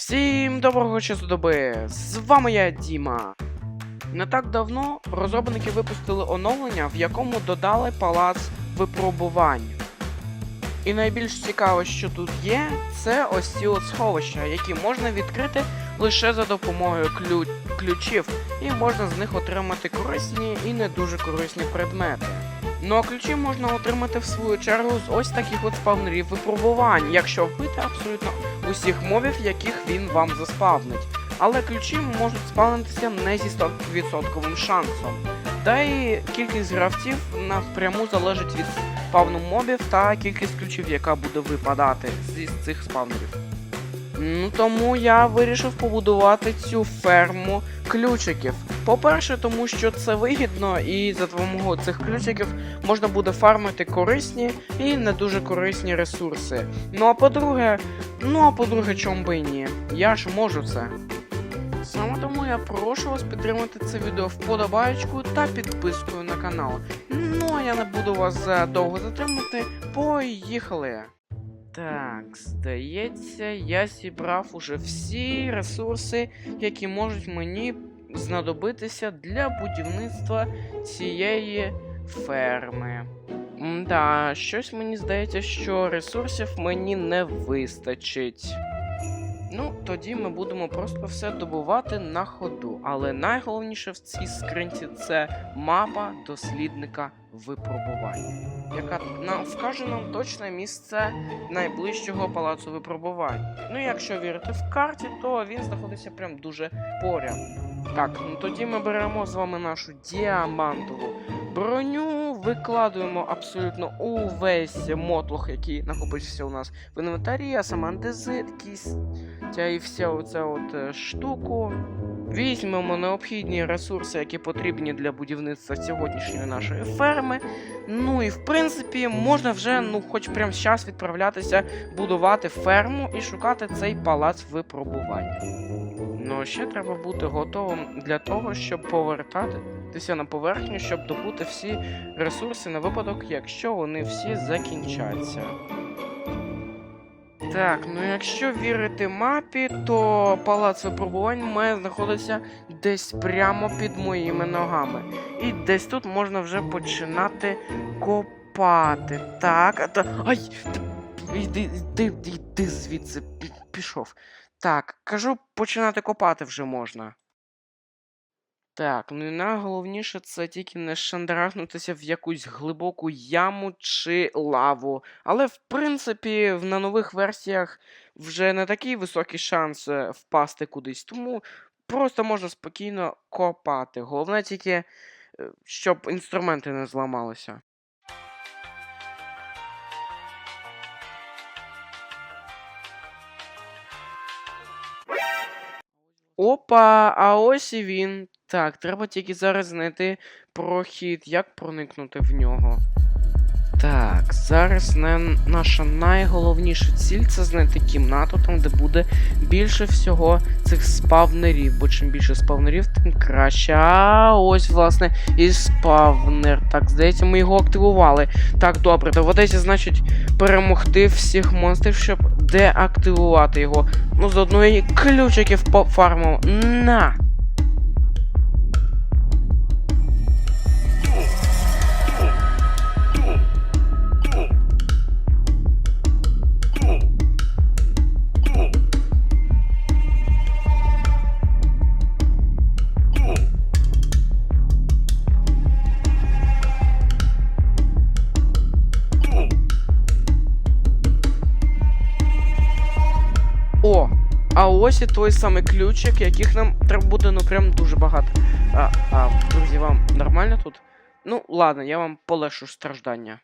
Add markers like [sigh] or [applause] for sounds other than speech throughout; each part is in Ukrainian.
Всім доброго часу доби! З вами я, Діма. Не так давно розробники випустили оновлення, в якому додали палац випробувань. І найбільш цікаве, що тут є, це ось ці от сховища, які можна відкрити лише за допомогою ключ- ключів, і можна з них отримати корисні і не дуже корисні предмети. Ну а ключі можна отримати в свою чергу з ось таких от спавнерів випробувань, якщо вбити абсолютно усіх мобів, яких він вам заспавнить. Але ключі можуть спавнитися не зі 100% шансом. Та й кількість гравців напряму залежить від спавну мобів та кількість ключів, яка буде випадати зі цих спавнерів. Ну тому я вирішив побудувати цю ферму ключиків. По-перше, тому що це вигідно, і за допомогою цих ключиків можна буде фармити корисні і не дуже корисні ресурси. Ну а по-друге, ну а по-друге, чом би і ні. Я ж можу це. Саме тому я прошу вас підтримати це відео вподобаєчку та підпискою на канал. Ну а я не буду вас е, довго затримувати. Поїхали! Так, здається, я зібрав уже всі ресурси, які можуть мені знадобитися для будівництва цієї ферми. Да, щось мені здається, що ресурсів мені не вистачить. Ну, тоді ми будемо просто все добувати на ходу. Але найголовніше в цій скринці це мапа дослідника випробувань, яка нам вкаже нам точне місце найближчого палацу випробувань. Ну, якщо вірити в карті, то він знаходиться прям дуже поряд. Так, ну тоді ми беремо з вами нашу діамантову броню, викладуємо абсолютно увесь мотлох, який накопичився у нас в інвентарі, а саме андезит, кість і вся оця от е, штуку. Візьмемо необхідні ресурси, які потрібні для будівництва сьогоднішньої нашої ферми. Ну і в принципі можна вже, ну, хоч прямо зараз відправлятися будувати ферму і шукати цей палац випробувань. Ну, ще треба бути готовим для того, щоб повертатися на поверхню, щоб добути всі ресурси на випадок, якщо вони всі закінчаться. Так, ну якщо вірити мапі, то палац випробувань має знаходитися десь прямо під моїми ногами. І десь тут можна вже починати копати. Так, а то. Ай! т- Іди, іди, іди звідси пішов. Так, кажу, починати копати вже можна. Так, ну і найголовніше це тільки не шандрахнутися в якусь глибоку яму чи лаву. Але в принципі на нових версіях вже не такий високий шанс е, впасти кудись, тому просто можна спокійно копати. Головне тільки, е, щоб інструменти не зламалися. Опа, а ось і він. Так, треба тільки зараз знайти прохід, як проникнути в нього. Так, зараз не наша найголовніша ціль це знайти кімнату, там, де буде більше всього цих спавнерів. Бо чим більше спавнерів, тим краще. А ось, власне, і спавнер. Так, здається, ми його активували. Так, добре, доведеться, значить, перемогти всіх монстрів, щоб деактивувати його. Ну, з одної ключиків фарму. На! О! А ось і той самий ключик, яких нам треба буде ну прям дуже багато. А, а, друзі, вам нормально тут? Ну, ладно, я вам полешу страждання.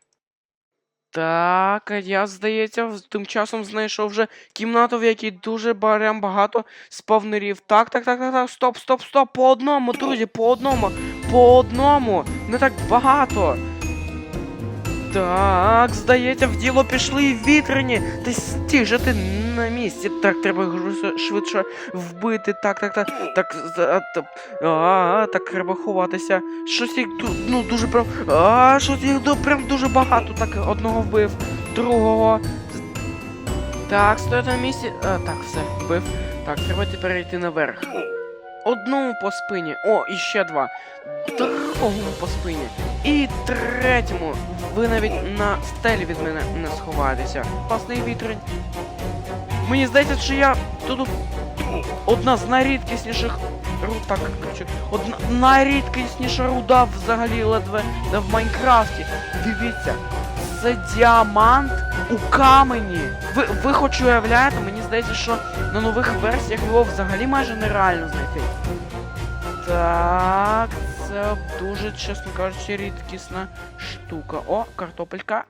Так, я, здається, тим часом знайшов вже кімнату, в якій дуже прям багато спавнерів. Так, так, так, так, так, стоп, стоп, стоп, по одному, друзі, по одному, по одному, не так багато. Так, здається, в діло пішли вітряні. Та стій ти на місці. Так, треба швидше- вбити. Так, так, так. Так, а, а, так треба ховатися. Щось їх тут, ну, дуже прям. А, щось їх прям дуже багато. Так, одного вбив, другого. Так, стой на місці. А, так, все, вбив. Так, треба тепер йти наверх. Одному по спині. О, і ще два. Другому по спині. І третьому. Ви навіть на стелі від мене не сховаєтеся. Класний вітрень. Мені здається, що я тут одна з найрідкісніших руд, так, коротше, одна найрідкісніша руда взагалі ледве в Майнкрафті. Дивіться, це діамант у камені. Ви, ви хоч уявляєте, мені здається, що на нових версіях його взагалі майже нереально знайти. Так, це дуже, чесно кажучи, рідкісна штука. О, картопелька.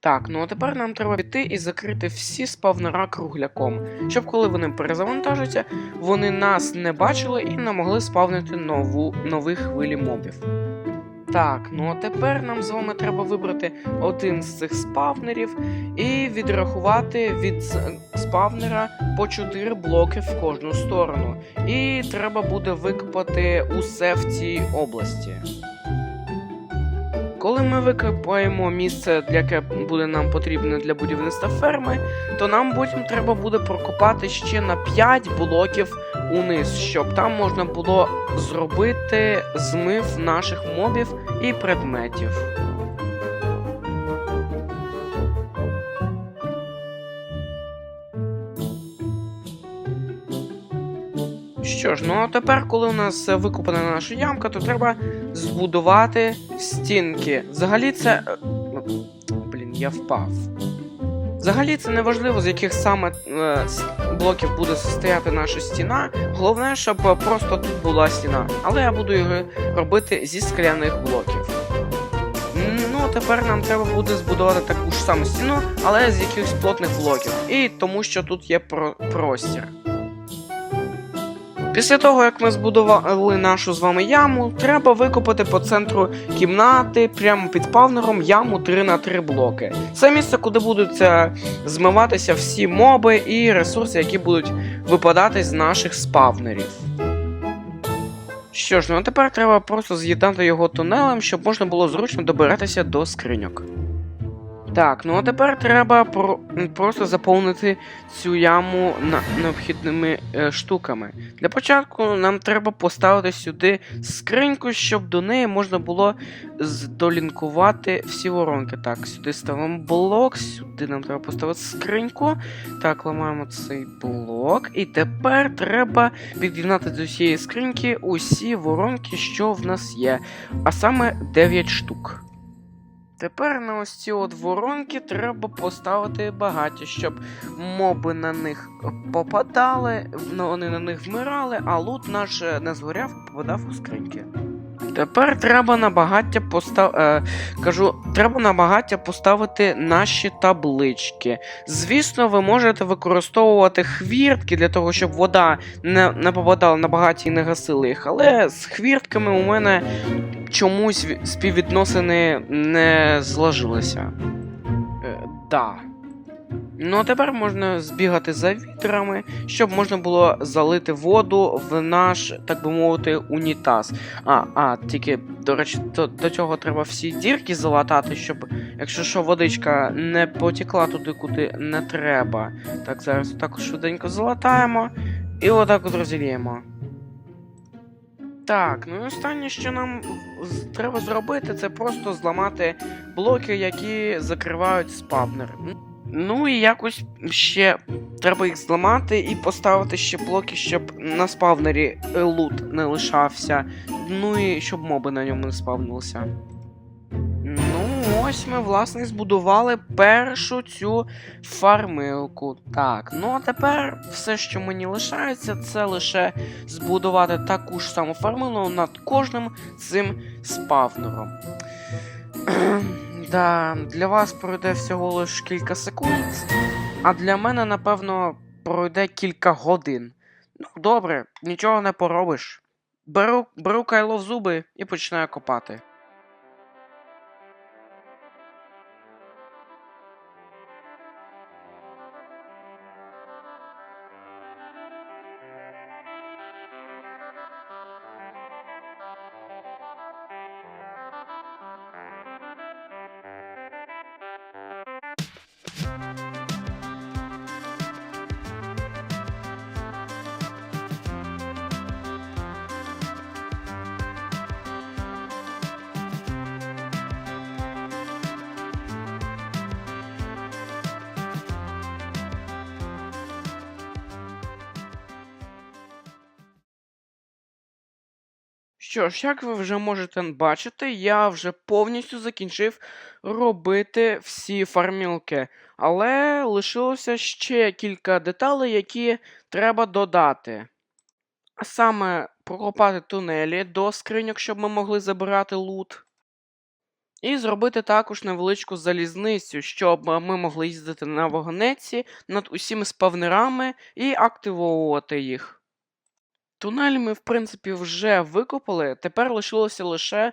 Так, ну а тепер нам треба піти і закрити всі спавнера кругляком, щоб коли вони перезавантажаться, вони нас не бачили і не могли спавнити нову нові хвилі мобів. Так, ну а тепер нам з вами треба вибрати один з цих спавнерів і відрахувати від спавнера по 4 блоки в кожну сторону. І треба буде викопати усе в цій області. Коли ми викопаємо місце, яке буде нам потрібне для будівництва ферми, то нам потім треба буде прокопати ще на 5 блоків униз, щоб там можна було зробити змив наших мобів і предметів. Що ж, ну а тепер, коли у нас викопана наша ямка, то треба збудувати стінки. Взагалі це. е, Блін, я впав. Взагалі це не важливо, з яких саме е, блоків буде состояти наша стіна. Головне, щоб просто тут була стіна. Але я буду його робити зі скляних блоків. Ну, тепер нам треба буде збудувати таку ж саму стіну, але з якихось плотних блоків. І тому що тут є про- простір. Після того, як ми збудували нашу з вами яму, треба викопати по центру кімнати, прямо під павнером, яму 3 на 3 блоки. Це місце, куди будуть е, змиватися всі моби і ресурси, які будуть випадати з наших спавнерів. Що ж, ну а тепер треба просто з'єднати його тунелем, щоб можна було зручно добиратися до скриньок. Так, ну а тепер треба про- просто заповнити цю яму на- необхідними е, штуками. Для початку нам треба поставити сюди скриньку, щоб до неї можна було здолінкувати всі воронки. Так, сюди ставимо блок, сюди нам треба поставити скриньку. Так, ламаємо цей блок. І тепер треба під'єднати до цієї скриньки усі воронки, що в нас є. А саме 9 штук. Тепер на ось ці от воронки треба поставити багаття, щоб моби на них попадали, ну, вони на них вмирали, а лут наш е, не згоряв, попадав у скриньки. Тепер треба на багаття постав... Е, кажу, треба на багаття поставити наші таблички. Звісно, ви можете використовувати хвіртки для того, щоб вода не, не попадала на багаття і не гасила їх, але з хвіртками у мене чомусь співвідносини не зложилися. Е, да. Ну, а тепер можна збігати за вітрами, щоб можна було залити воду в наш, так би мовити, унітаз. А, а, тільки, до речі, до, до цього треба всі дірки залатати, щоб, якщо що, водичка не потекла туди, куди не треба. Так, зараз так швиденько залатаємо і отак от розіліємо. Так, ну і останнє, що нам треба зробити, це просто зламати блоки, які закривають спавнер. Ну і якось ще треба їх зламати і поставити ще блоки, щоб на спавнері лут не лишався. Ну і щоб моби на ньому не спавнилися. Ось ми, власне, збудували першу цю фармилку. Так, ну а тепер все, що мені лишається, це лише збудувати таку ж саму фармилу над кожним цим спавнером. [clears throat] да, для вас пройде всього лиш кілька секунд, а для мене, напевно, пройде кілька годин. Ну, добре, нічого не поробиш. Беру, беру кайло в зуби і починаю копати. Що ж, як ви вже можете бачити, я вже повністю закінчив робити всі фармілки, але лишилося ще кілька деталей, які треба додати. А саме прокопати тунелі до скриньок, щоб ми могли забирати лут. І зробити також невеличку залізницю, щоб ми могли їздити на вагонеці над усіми спавнерами і активовувати їх. Тунель ми, в принципі, вже викопали. Тепер лишилося лише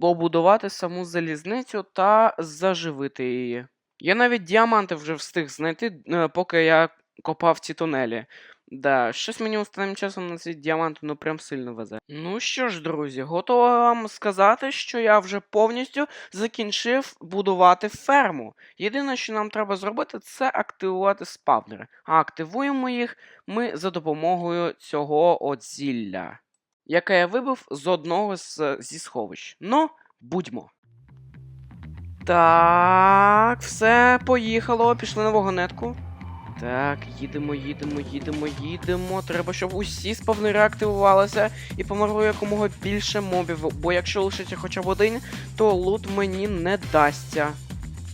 побудувати саму залізницю та заживити її. Я навіть діаманти вже встиг знайти, е, поки я копав ці тунелі. Да, щось мені останнім часом на ці діаманти ну прям сильно везе. Ну що ж, друзі, готова вам сказати, що я вже повністю закінчив будувати ферму. Єдине, що нам треба зробити, це активувати спавнери. А активуємо їх ми за допомогою цього от зілля, яке я вибив з одного з, зі сховищ. Ну, будьмо. Так, все, поїхало, пішли на вагонетку. Так, їдемо, їдемо, їдемо, їдемо. Треба, щоб усі спавнери активувалися і померло якомога більше мобів, бо якщо лишиться хоча б один, то лут мені не дасться.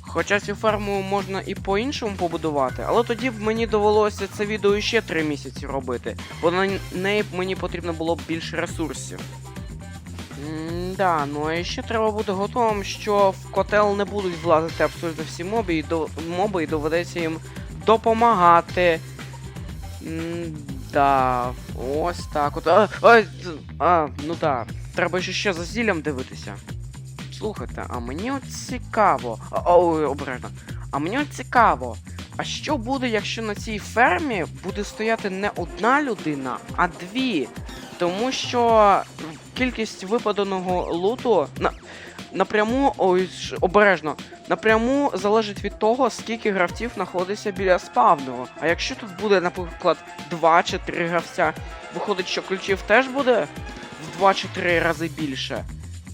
Хоча цю ферму можна і по-іншому побудувати, але тоді б мені довелося це відео ще 3 місяці робити, бо на неї б мені потрібно було б більше ресурсів. Да, ну а ще треба бути готовим, що в котел не будуть влазити абсолютно всі моби, і до моби, і доведеться їм допомагати. Да, ось так от. А, а, а ну так. Треба ще ще за зіллям дивитися. Слухайте, а мені от цікаво. Ой, обережно. А мені от цікаво. А що буде, якщо на цій фермі буде стояти не одна людина, а дві? Тому що кількість випаданого луту напряму ой, обережно. Напряму залежить від того, скільки гравців знаходиться біля спавного. А якщо тут буде, наприклад, 2 чи 3 гравця, виходить, що ключів теж буде в 2 чи 3 рази більше.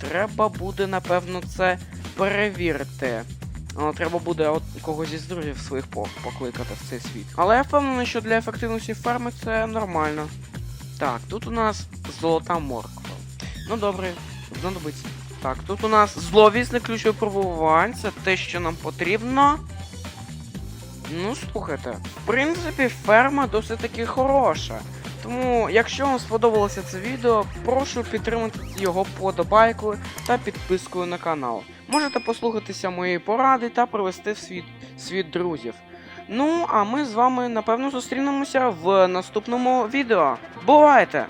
Треба буде, напевно, це перевірити. А, Треба буде от когось із друзів своїх покликати в цей світ. Але я впевнений, що для ефективності ферми це нормально. Так, тут у нас золота морква. Ну добре, знадобиться. Так, тут у нас зловісний ключ випробувань, це те, що нам потрібно. Ну, слухайте, в принципі, ферма досить таки хороша. Тому, якщо вам сподобалося це відео, прошу підтримати його подобайкою та підпискою на канал. Можете послухатися моєї поради та привести в світ, світ друзів. Ну, а ми з вами, напевно, зустрінемося в наступному відео. Бувайте!